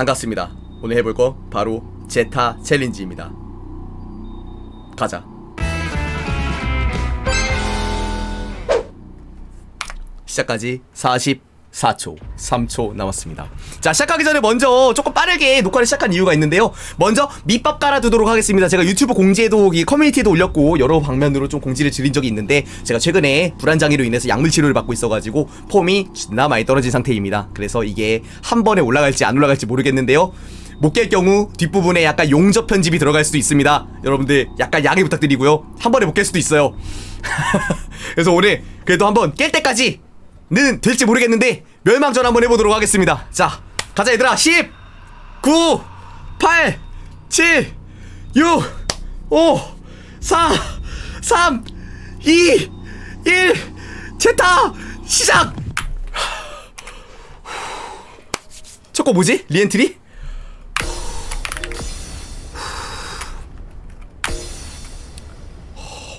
반갑습니다. 오늘 해볼 거 바로 제타 챌린지입니다. 가자. 시작까지 44초, 3초 남았습니다. 자, 시작하기 전에 먼저 조금 빠르게 녹화를 시작한 이유가 있는데요. 먼저 밑밥 깔아두도록 하겠습니다. 제가 유튜브 공지에도 이 커뮤니티에도 올렸고 여러 방면으로 좀 공지를 드린 적이 있는데 제가 최근에 불안장애로 인해서 약물 치료를 받고 있어가지고 폼이 존나 많이 떨어진 상태입니다. 그래서 이게 한 번에 올라갈지 안 올라갈지 모르겠는데요. 못 깰 경우 뒷부분에 약간 용접 편집이 들어갈 수도 있습니다. 여러분들 약간 양해 부탁드리고요. 한 번에 못 깰 수도 있어요. 그래서 오늘 그래도 한번 깰 때까지 는 될지 모르겠는데 멸망전 한번 해보도록 하겠습니다. 자, 가자 얘들아. 10, 9, 8, 7, 6, 5, 4, 3, 2, 1. 제타 시작. 첫 거 뭐지? 리엔트리?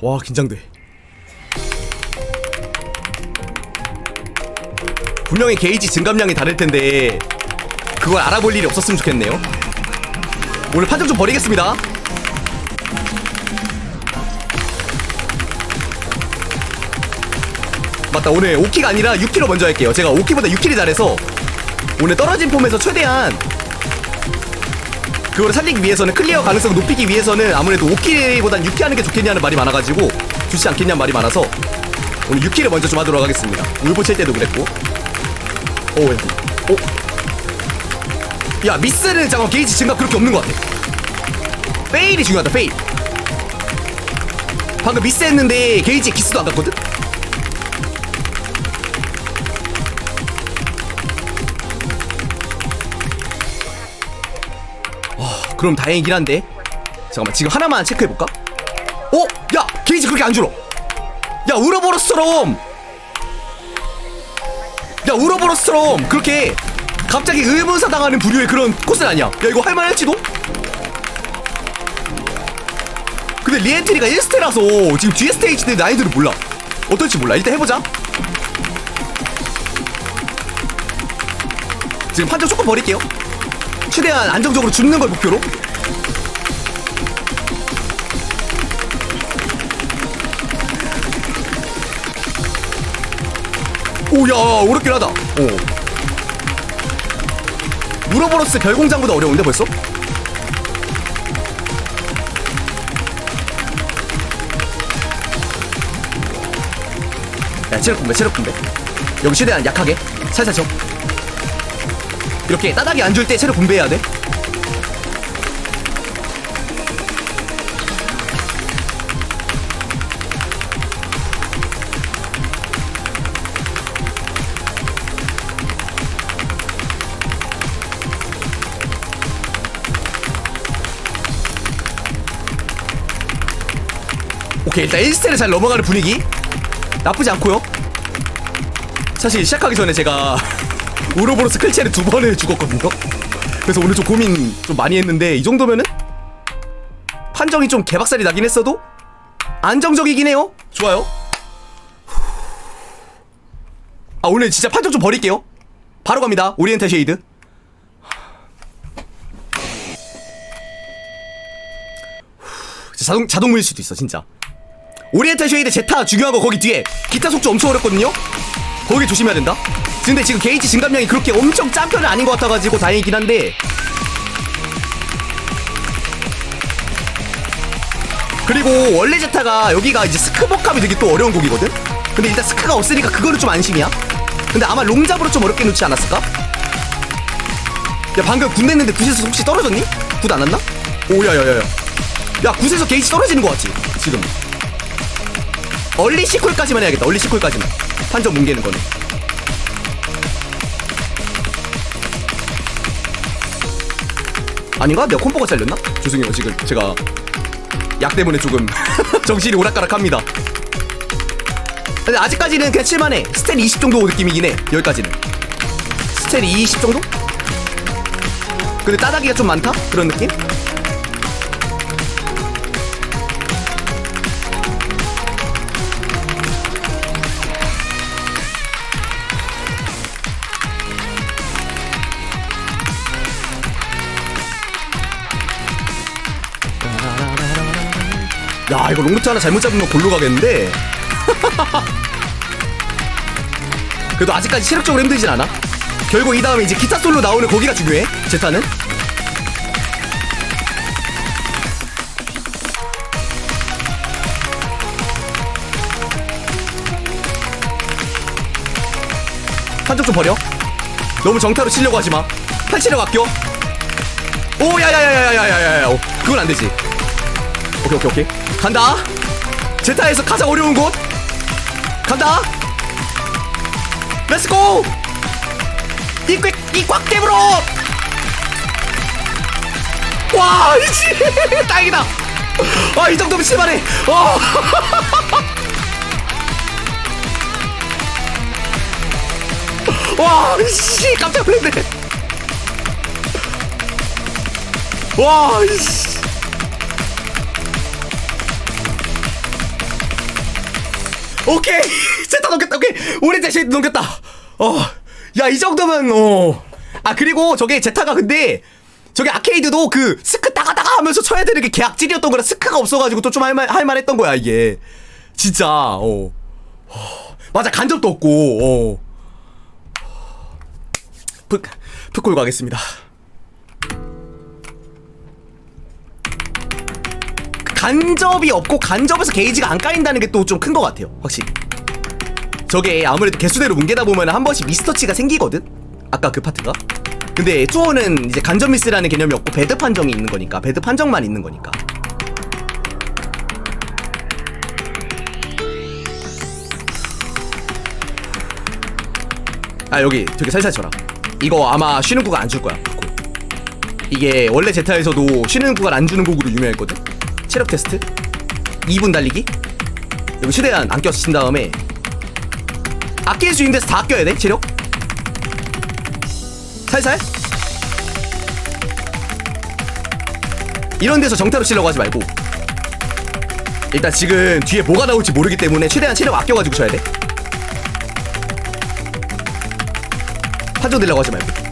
와 긴장돼. 분명히 게이지 증감량이 다를 텐데 그걸 알아볼 일이 없었으면 좋겠네요. 오늘 판정 좀 버리겠습니다. 맞다 오늘 5키가 아니라 6키로 먼저 할게요. 제가 5키보다 6키를 잘해서 오늘 떨어진 폼에서 최대한 그거를 살리기 위해서는 클리어 가능성을 높이기 위해서는 아무래도 5키보단 6키 하는 게 좋겠냐는 말이 많아가지고 좋지 않겠냐는 말이 많아서 오늘 6키를 먼저 좀 하도록 하겠습니다. 울보 칠 때도 그랬고 오, 야, 오. 야, 미스는 잠깐 게이지 증가 그렇게 없는 것 같아. 페일이 중요하다, 페일. 방금 미스 했는데 게이지 기스도 안 갔거든? 와, 그럼 다행이긴 한데. 잠깐만, 지금 하나만 체크해볼까? 어? 야, 게이지 그렇게 안 줄어. 야, 우러버러스처럼 야 우러버러스처럼 그렇게 갑자기 의문사 당하는 부류의 그런 코스는 아니야. 야 이거 할만할지도? 근데 리엔트리가 1스테라서 지금 뒤에 스테이지들 난이도를 몰라. 어떨지 몰라. 일단 해보자. 지금 판정 조금 버릴게요. 최대한 안정적으로 죽는 걸 목표로 오야 어렵긴 하다. 오. 우러버러스 별공장보다 어려운데 벌써? 야 체력 분배 체력 분배. 여기 최대한 약하게 살살 쳐. 이렇게 따닥이 안 줄 때 체력 분배해야 돼 일단 1스테를 잘 넘어가는 분위기? 나쁘지 않고요. 사실 시작하기 전에 제가 우로보로스 클체를 두 번을 죽었거든요. 그래서 오늘 좀 고민 좀 많이 했는데 이 정도면은 판정이 좀 개박살이 나긴 했어도 안정적이긴 해요. 좋아요. 아 오늘 진짜 판정 좀 버릴게요. 바로 갑니다. 오리엔탈 쉐이드. 자동 자동 물릴 수도 있어 진짜 오리엔탈 쉐이드 제타 중요한 거 거기 뒤에 기타 속주 엄청 어렵거든요? 거기 조심해야 된다? 근데 지금 게이지 증감량이 그렇게 엄청 짠 편은 아닌 것 같아가지고 다행이긴 한데. 그리고 원래 제타가 여기가 이제 스크복함이 되게 또 어려운 곡이거든? 근데 일단 스크가 없으니까 그거는 좀 안심이야? 근데 아마 롱잡으로 좀 어렵게 놓지 않았을까? 야 방금 군 냈는데 굿에서 혹시 떨어졌니? 굿 안 왔나? 오야야야야. 야 굿에서 게이지 떨어지는 거 같지 지금 얼리 시콜까지만 해야겠다. 얼리 시콜까지만. 판정 뭉개는 거는. 아닌가? 내가 콤보가 잘렸나? 죄송해요. 지금 제가 약 때문에 조금 정신이 오락가락합니다. 근데 아직까지는 그냥 칠만해. 스텔 20 정도 느낌이긴 해. 여기까지는. 스텔 20 정도? 근데 따닥이가 좀 많다? 그런 느낌? 야 이거 롱루트 하나 잘못 잡으면 골로 가겠는데? 그래도 아직까지 체력적으로 힘들진 않아? 결국 이 다음에 이제 기타 솔로 나오는 거기가 중요해 제타는? 한쪽 좀 버려. 너무 정타로 치려고 하지마. 팔치력 아껴 오 야야야야야야야야 오, 그건 안 되지 오케이 오케이 오케이. 간다. 제타에서 가장 어려운 곳. 간다. 렛츠고 이꽉 깨물어. 와 이지 다행이다. 아이 정도면 실만해. 어. 와, 씨, 깜짝 놀랐네. 와, 씨. 오케이, 세타 넘겼다. 오케이, 우리 대신 넘겼다. 어, 야, 이 정도면 어. 아 그리고 저게 제타가 근데 저게 아케이드도 그 스크 따가따가 하면서 쳐야 되는 게 계약질이었던 거라 스크가 없어가지고 또 좀 할만 할만했던 거야 이게. 진짜. 어. 맞아 간접도 없고. 어. 프, 푸콜 가겠습니다. 간접이 없고 간접에서 게이지가 안 까인다는 게 또 좀 큰 것 같아요. 확실히. 저게 아무래도 개수대로 뭉개다 보면 한 번씩 미스터치가 생기거든? 아까 그 파트가? 근데 투어는 이제 간접 미스라는 개념이 없고 배드 판정이 있는 거니까 배드 판정만 있는 거니까 아 여기 되게 살살 쳐라 이거 아마 쉬는 구간 안 줄 거야 그 곡. 이게 원래 제타에서도 쉬는 구간 안 주는 곡으로 유명했거든 체력 테스트? 2분 달리기? 여기 최대한 안 껴서 친 다음에 아낄 수 있는 데서 다 아껴야 돼 체력? 살살? 이런 데서 정타로 치려고 하지 말고 일단 지금 뒤에 뭐가 나올지 모르기 때문에 최대한 체력 아껴가지고 쳐야 돼. 판정 되려고 하지 말고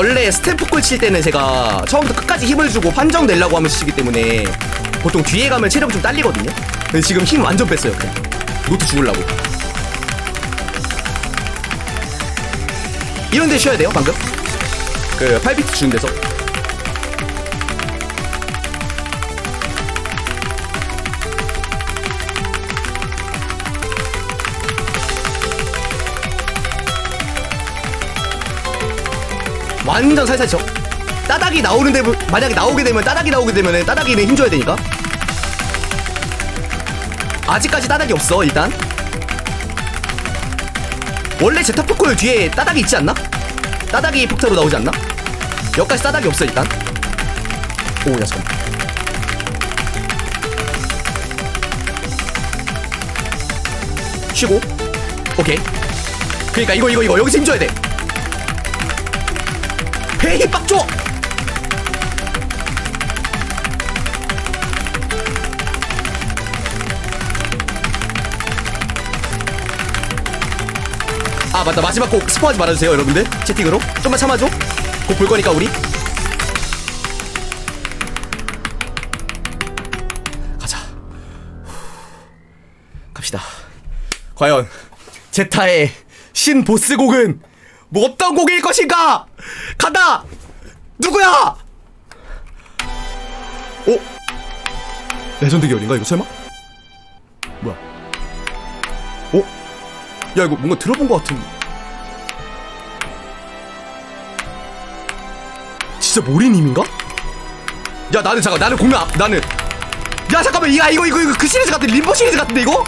원래 스탬프골 칠 때는 제가 처음부터 끝까지 힘을 주고 판정 내려고 하면서 치기 때문에 보통 뒤에 가면 체력이 좀 딸리거든요. 근데 지금 힘 완전 뺐어요 그냥. 노트 죽으려고. 이런 데 쉬어야 돼요 방금? 그 8비트 주는 데서 완전 살살 쳐. 따닥이 나오는데 만약에 나오게 되면 따닥이 나오게 되면 따닥이는 힘줘야 되니까. 아직까지 따닥이 없어 일단. 원래 제타포콜 뒤에 따닥이 있지 않나? 따닥이 폭타로 나오지 않나? 여기까지 따닥이 없어 일단. 오야 잠깐 쉬고. 오케이. 그니까 이거 이거 이거. 여기서 힘줘야 돼 배에 빡 줘! 아 맞다. 마지막 곡 스포하지 말아주세요 여러분들. 채팅으로. 좀만 참아줘. 곡 볼 거니까 우리. 가자. 후. 갑시다. 과연 제타의 신 보스 곡은 뭐 어떤 곡일 것인가? 간다! 누구야? 오 레전드 계열인가 이거 설마? 뭐야? 오 야 이거 뭔가 들어본 것 같은. 진짜 모리님인가? 야 나는 잠깐 나는 앞- 나는. 야 잠깐만 야 이거 이거 이거 그 시리즈 같은 림보 시리즈 같은데 이거?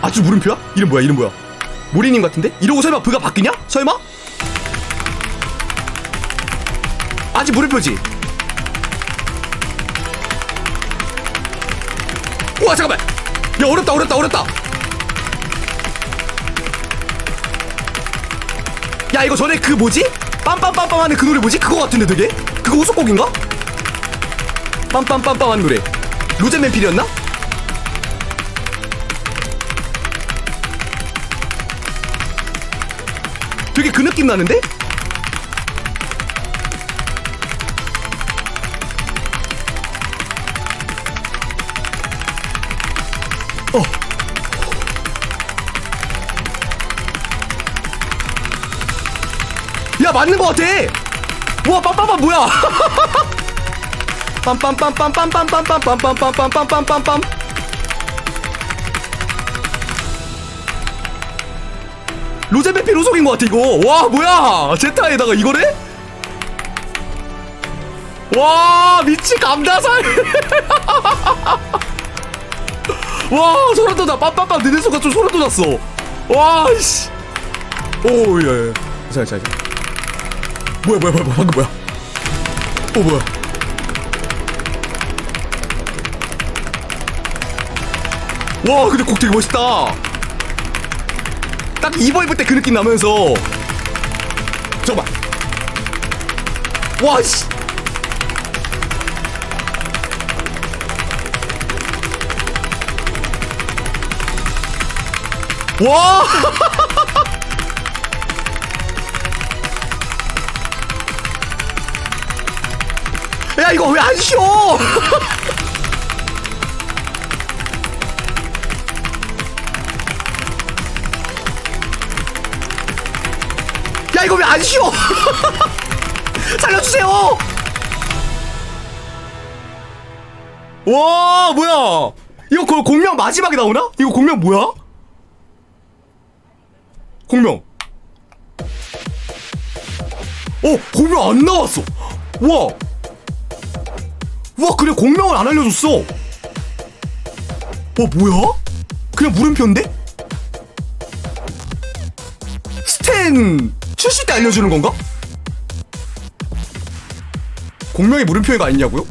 아주 물음표야? 이름 뭐야 이름 뭐야 모리님 같은데? 이러고 설마 부가 바뀌냐? 설마? 아직 물음표지? 우와 잠깐만 야 어렵다 어렵다 어렵다 야 이거 전에 그 뭐지? 빰빰빰빰 하는 그 노래 뭐지? 그거 같은데 되게? 그거 후속곡인가? 빰빰빰빰한 노래 로젠맨 필이었나? 되게 그 느낌 나는데? 어. 야 맞는 거 같아. 와 빰빰빰 뭐야? 빰빰빰빰빰빰빰빰빰빰빰빰빰빰빰빰빰 로젠베피 로속인 것 같아 이거. 와 뭐야? 제타에다가 이거래? 와 미치 감다살. 와 소름 돋아. 빰빰빰 느는 순간 좀 소름 돋았어. 와씨. 오야야 자자자. 뭐야 뭐야 뭐야 뭐야, 방금 뭐야? 어 뭐야? 와 근데 곡 되게 멋있다 딱 이버 입을 때 그 느낌 나면서. 잠깐만. 와씨. 와. 야 이거 왜 안 쉬어 야 이거 왜 안 쉬어 살려주세요 와 뭐야 이거 그 공명 마지막에 나오나? 이거 공명 뭐야? 공명 어 공명 안 나왔어 와와 그래 공명을 안 알려줬어 어 뭐야? 그냥 물음표인데? 스탠 출시 때 알려주는 건가? 공명이 물음표가 아니냐고요?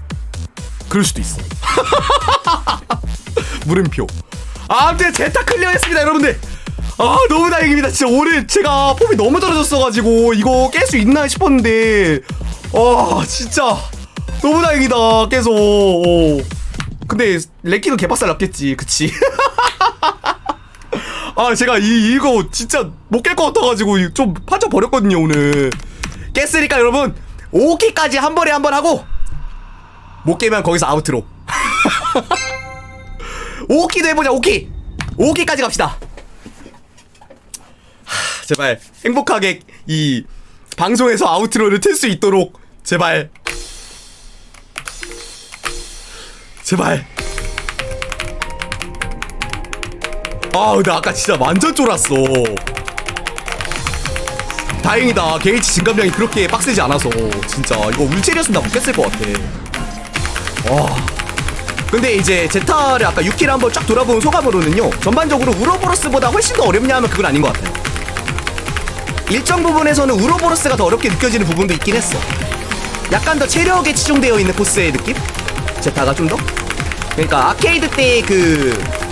그럴 수도 있어. 물음표. 아, 아무튼 제타 클리어 했습니다 여러분들. 아 너무 다행입니다. 진짜 오늘 제가 폼이 너무 떨어졌어가지고 이거 깰 수 있나 싶었는데. 아 진짜. 너무 다행이다 깨서. 어. 근데 랭킹은 개박살 났겠지 그치 아 제가 이 이거 진짜 못 깰 것 같아가지고 좀 파져 버렸거든요 오늘. 깼으니까 여러분 5키까지 한 번에 한 번 하고 못 깨면 거기서 아웃으로. 5키도 해보자 5키 5키까지 갑시다. 하, 제발 행복하게 이 방송에서 아웃로를 틀 수 있도록 제발. 제발 아 근데 아까 진짜 완전 쫄았어. 다행이다. 게이지 진감량이 그렇게 빡세지 않아서. 진짜 이거 울체리였으면 나 못했을 것 같아. 와. 근데 이제 제타를 아까 6킬 한번 쫙 돌아본 소감으로는요 전반적으로 우로보로스보다 훨씬 더 어렵냐 하면 그건 아닌 것 같아요. 일정 부분에서는 우로보로스가 더 어렵게 느껴지는 부분도 있긴 했어. 약간 더 체력에 치중되어 있는 코스의 느낌? 제타가 좀 더? 그러니까 아케이드 때그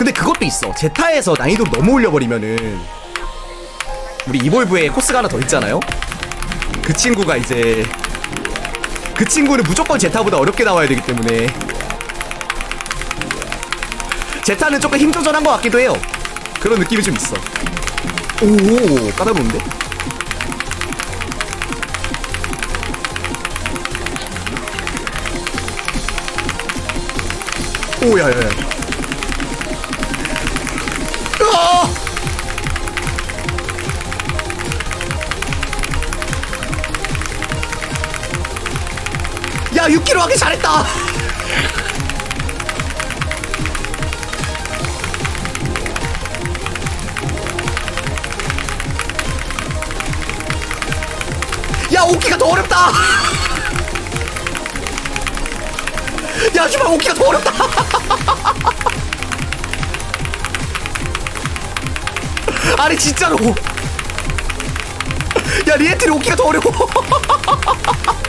근데 그것도 있어. 제타에서 난이도를 너무 올려버리면은 우리 이볼브에 코스가 하나 더 있잖아요? 그 친구가 이제 그 친구는 무조건 제타보다 어렵게 나와야 되기 때문에 제타는 조금 힘 조절한 것 같기도 해요. 그런 느낌이 좀 있어. 오 까다로운데? 오 야야야 6kg 하기 잘했다. 야, 오키가 더 어렵다. 야, 주말 오키가 더 어렵다. 아니 진짜로. 야, 리에트리 오키가 더 어려워.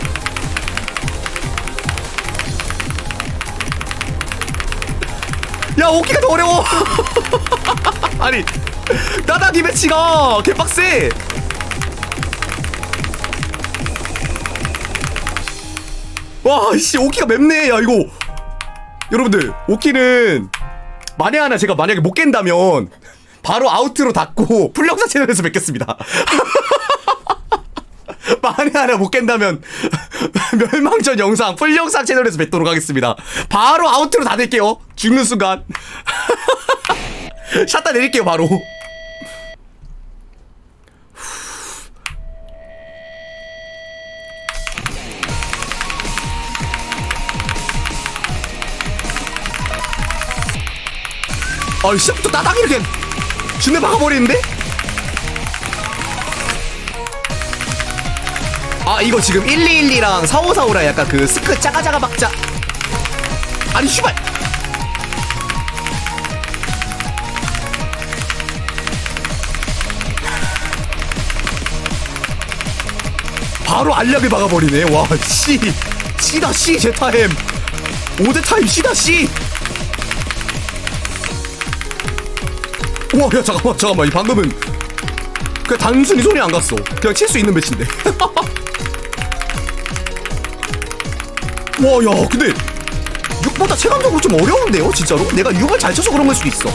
오기가 더 어려워. 아니 나다니 매치가. 개빡세. 와씨 오키가 맵네. 야 이거. 여러분들 오키는 만에 하나 제가 만약에 못 깬다면 바로 아우트로 닫고 풀영상 채널에서 뵙겠습니다 만에 하나 못 깬다면 멸망전 영상 풀 영상 채널에서 뵙도록 하겠습니다. 바로 아우트로 닫을게요. 죽는 순간. 샷 다 내릴게요 바로. 아 시작부터 따닥 이렇게 준내 박아버리는데? 아 이거 지금 1212랑 4545랑 약간 그 스크 짜가짜가 박자. 아니 슈발! 바로 알약을 박아버리네. 와 씨. 씨다 씨 제타햄 5대 타임 씨다 씨. 우와 야 잠깐만 잠깐만. 이 방금은 그냥 단순히 손이 안 갔어. 그냥 칠 수 있는 배치인데 와야 근데 6보다 체감적으로 좀 어려운데요 진짜로? 내가 6을 잘 쳐서 그런 걸 수도 있어.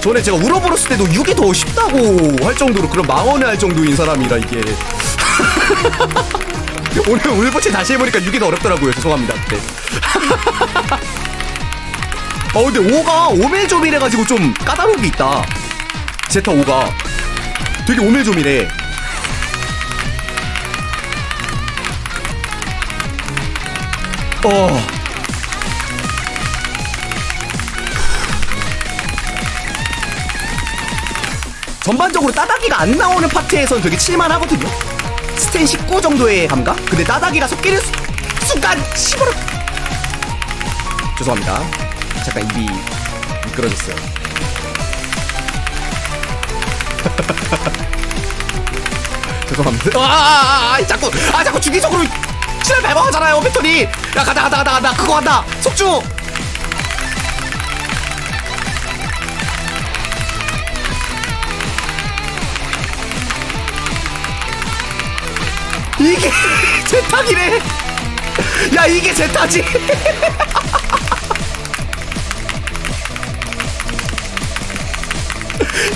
전에 제가 울어버렸을 때도 6이 더 쉽다고 할 정도로 그런 망언을 할 정도인 사람이라 이게. 오늘 울버치 다시 해보니까 6이 더 어렵더라고요. 죄송합니다 네. 어 근데 5가 오밀조밀해가지고 좀 까다로운 게 있다. 제타 5가 되게 오밀조밀해 어 전반적으로 따다기가 안 나오는 파트에선 되게 칠만하거든요 스텐 19 정도의 감각? 근데 따다기가 섞이는 수, 순간 시부르 죄송합니다 잠깐 입이 미끄러졌어요. 죄송합니다. 아, 아, 아, 아, 자꾸, 아, 자꾸 주기적으로 치를 밟아가잖아요, 배터리. 야, 가다, 가다, 가다, 가다, 그거 간다. 속주. 이게 제 탁이래. 야, 이게 제 타지.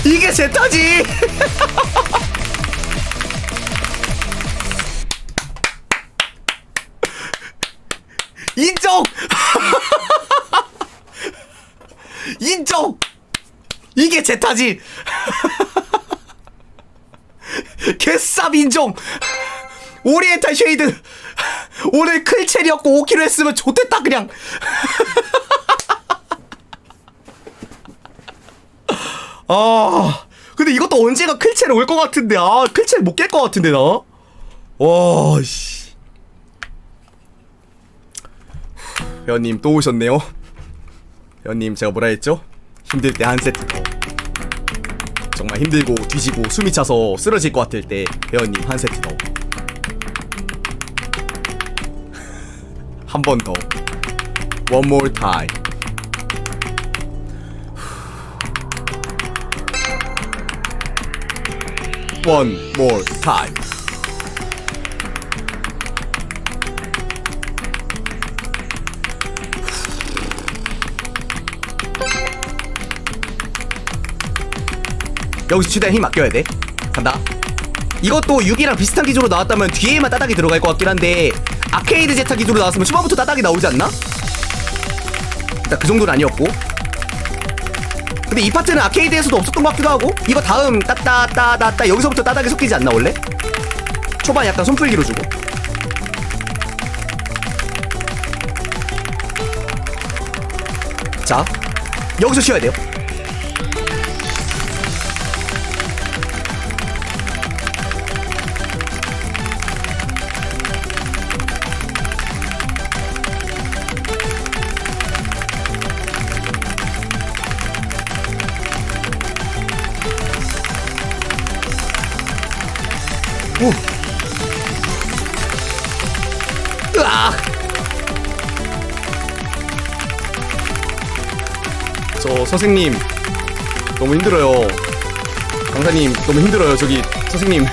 이게 제 타지. 이게 제 타지. 개쌉 인정. 오리엔탈 쉐이드. 오늘 클첼이었고 5kg 했으면 좋댔다 그냥. 아 근데 이것도 언제가 클첼 올것 같은데 아 클첼 못깰 것 같은데 나 와 씨. 회원님 또 오셨네요 회원님 제가 뭐라 했죠? 힘들 때 한 세트 더 정말 힘들고 뒤지고 숨이 차서 쓰러질 것 같을 때 회원님 한 세트 더. 한 번 더. One more time. One more. 여기서 최대한 힘 아껴야 돼. 간다. 이것도 6이랑 비슷한 기조로 나왔다면 뒤에만 따닥이 들어갈 것 같긴 한데 아케이드 제타 기조로 나왔으면 초반부터 따닥이 나오지 않나? 일단 그 정도는 아니었고 근데 이 파트는 아케이드에서도 없었던 것 같기도 하고 이거 다음 따따따따따 여기서부터 따닥이 섞이지 않나 원래? 초반 약간 손풀기로 주고 자 여기서 쉬어야 돼요 선생님 너무 힘들어요. 강사님 너무 힘들어요. 저기 선생님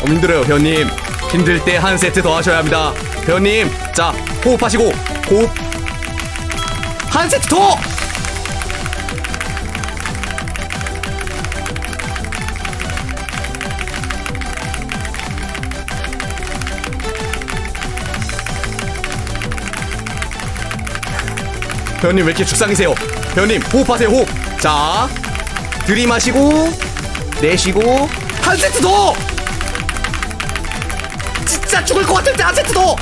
너무 힘들어요. 회원님 힘들 때 한 세트 더 하셔야 합니다. 회원님 자 호흡하시고 호흡 한 세트 더. 회원님 왜 이렇게 죽상이세요? 회원님 호흡하세요 호흡. 자 들이마시고 내쉬고 한 세트 더. 진짜 죽을 것 같을 때 한 세트 더.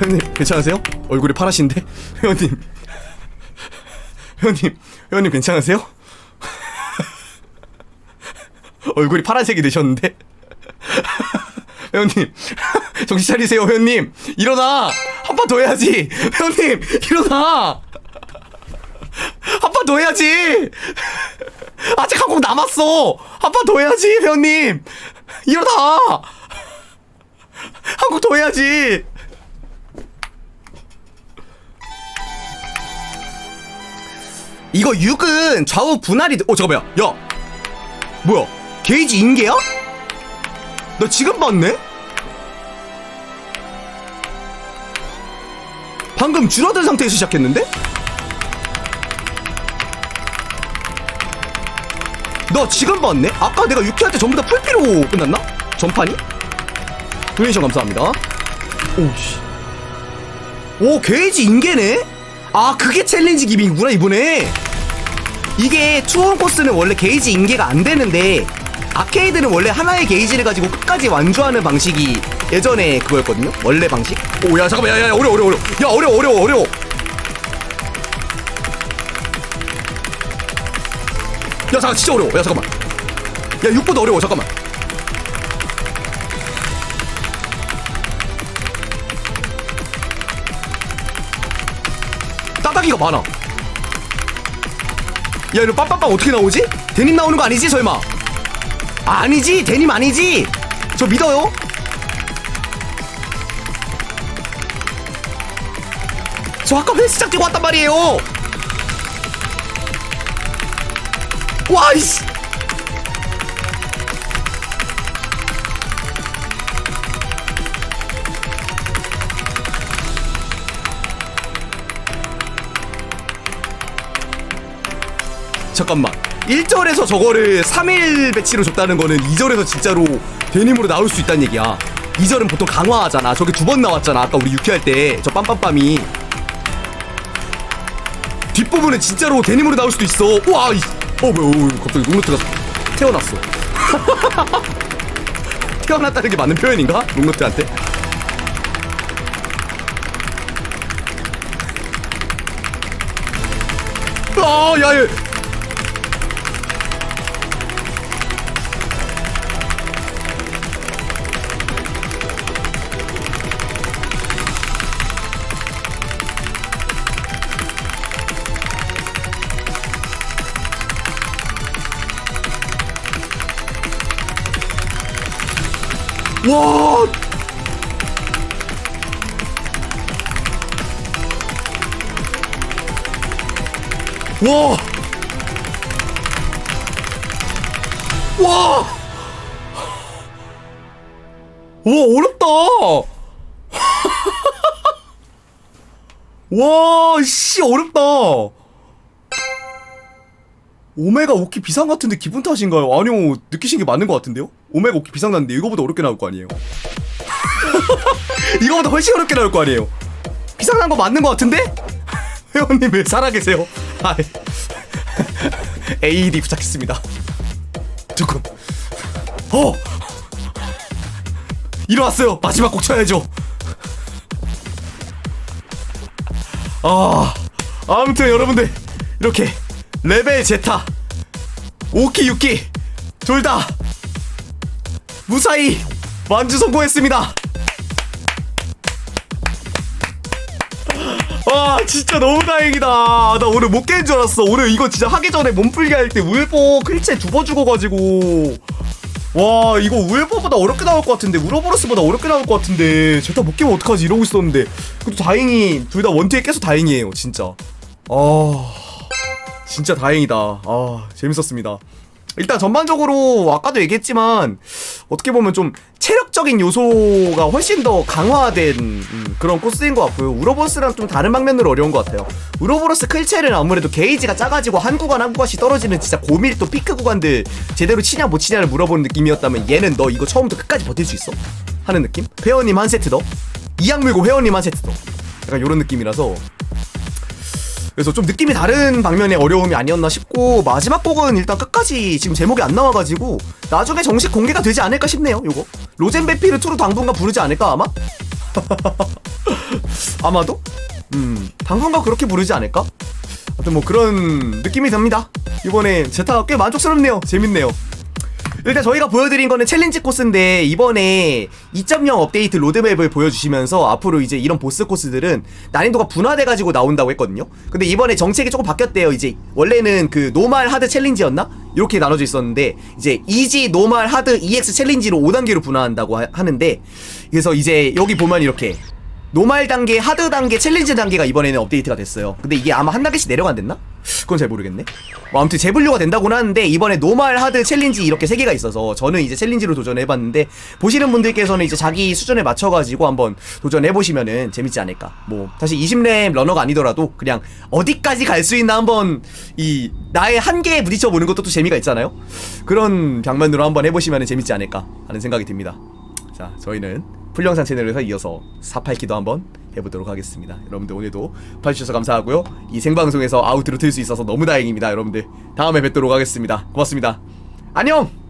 회원님 괜찮으세요? 얼굴이 파라신데? 회원님. 회원님 회원님 괜찮으세요? 얼굴이 파란색이 되셨는데? 회원님 정신 차리세요 회원님. 일어나! 한 판 더 해야지. 회원님 일어나! 한 판 더 해야지. 아직 한 곡 남았어. 한 판 더 해야지 회원님. 일어나! 한 곡 더 해야지 이거 6은 좌우 분할이 돼- 어 잠깐만 야 뭐야 게이지 인계야? 나 지금 봤네? 방금 줄어든 상태에서 시작했는데? 나 지금 봤네? 아까 내가 6회 할때 전부 다 풀피로 끝났나? 전판이? 도네이션 감사합니다 오씨 오 게이지 인계네? 아 그게 챌린지 기믹이구나 이번에. 이게 투혼 코스는 원래 게이지 인계가 안 되는데 아케이드는 원래 하나의 게이지를 가지고 끝까지 완주하는 방식이 예전에 그거였거든요? 원래 방식? 오야 잠깐만 야야 어려워 어려워 어려워. 야 어려워 어려워 어려워. 야 잠깐 진짜 어려워. 야 잠깐만. 야 6보다 어려워 잠깐만 따다기가 많아. 야 이거 빰빰빰 어떻게 나오지? 데님 나오는 거 아니지 설마? 아니지? 데님 아니지? 저 믿어요. 저 아까 헬스장 뛰고 왔단 말이에요. 와 이씨 잠깐만. 1절에서 저거를 3일 배치로 줬다는 거는 2절에서 진짜로 데님으로 나올 수 있다는 얘기야. 2절은 보통 강화하잖아. 저게 두 번 나왔잖아. 아까 우리 6회 할때 저 빰빰빰이. 뒷부분은 진짜로 데님으로 나올 수도 있어. 우와 이, 어 뭐야 어, 갑자기 롱노트가 태어났어. 태어났다는 게 맞는 표현인가? 롱노트한테? 아, 야, 야. 와! 와! 와! 와, 어렵다! 와, 씨, 어렵다! 오메가 5키 비상 같은데 기분 탓인가요? 아니요, 느끼신 게 맞는 것 같은데요? 오메가 5키 비상 났는데 이거보다 어렵게 나올 거 아니에요? 이거보다 훨씬 어렵게 나올 거 아니에요? 비상 난 거 맞는 것 같은데? 회원님 왜 살아계세요? 아, AED 부착했습니다. 두근. 어! 일어났어요! 마지막 곡 쳐야죠! 아, 아무튼 여러분들, 이렇게 레벨 제타, 5키, 6키, 둘다 무사히 완주 성공했습니다! 와 진짜 너무 다행이다. 나 오늘 못 깬 줄 알았어. 오늘 이거 진짜 하기 전에 몸풀기 할 때 울보 클체 두 번 죽어가지고. 와 이거 울보보다 어렵게 나올 것 같은데 우로보로스보다 어렵게 나올 것 같은데 제타 못 깨면 어떡하지? 이러고 있었는데. 그래도 다행히 둘 다 원투에 깨서 다행이에요 진짜. 아 진짜 다행이다. 아 재밌었습니다 일단 전반적으로 아까도 얘기했지만 어떻게 보면 좀 체력적인 요소가 훨씬 더 강화된 음, 그런 코스인 것 같고요. 우로보스랑 좀 다른 방면으로 어려운 것 같아요. 우로보로스 클체는 아무래도 게이지가 작아지고 한 구간 한 구간씩 떨어지는 진짜 고밀도 피크 구간들 제대로 치냐 못 치냐를 물어보는 느낌이었다면 얘는 너 이거 처음부터 끝까지 버틸 수 있어? 하는 느낌? 회원님 한 세트 더 이악 물고 회원님 한 세트 더 약간 이런 느낌이라서 그래서 좀 느낌이 다른 방면의 어려움이 아니었나 싶고 마지막 곡은 일단 끝까지 지금 제목이 안 나와가지고 나중에 정식 공개가 되지 않을까 싶네요 요거 로젠베피르 투르 당분간 부르지 않을까 아마? 아마도? 음 당분간 그렇게 부르지 않을까? 아무튼 뭐 그런 느낌이 듭니다 이번에 제타가 꽤 만족스럽네요 재밌네요 일단 저희가 보여드린 거는 챌린지 코스인데 이번에 2.0 업데이트 로드맵을 보여주시면서 앞으로 이제 이런 보스 코스들은 난이도가 분화돼가지고 나온다고 했거든요. 근데 이번에 정책이 조금 바뀌었대요. 이제 원래는 그 노말 하드 챌린지였나? 이렇게 나눠져 있었는데 이제 이지 노말 하드 EX 챌린지로 5단계로 분화한다고 하, 하는데 그래서 이제 여기 보면 이렇게 노말 단계, 하드 단계, 챌린지 단계가 이번에는 업데이트가 됐어요. 근데 이게 아마 한 단계씩 내려간댔나? 그건 잘 모르겠네. 뭐 아무튼 재분류가 된다고는 하는데 이번에 노말, 하드, 챌린지 이렇게 세 개가 있어서 저는 이제 챌린지로 도전해봤는데 보시는 분들께서는 이제 자기 수준에 맞춰가지고 한번 도전해보시면은 재밌지 않을까. 뭐 사실 20렙 러너가 아니더라도 그냥 어디까지 갈 수 있나 한번 이 나의 한계에 부딪혀 보는 것도 또 재미가 있잖아요. 그런 방면으로 한번 해보시면은 재밌지 않을까 하는 생각이 듭니다. 자, 저희는 풀영상 채널에서 이어서 489도 한번 해보도록 하겠습니다. 여러분들 오늘도 봐주셔서 감사하고요. 이 생방송에서 아우트로 틀 수 있어서 너무 다행입니다. 여러분들 다음에 뵙도록 하겠습니다. 고맙습니다. 안녕!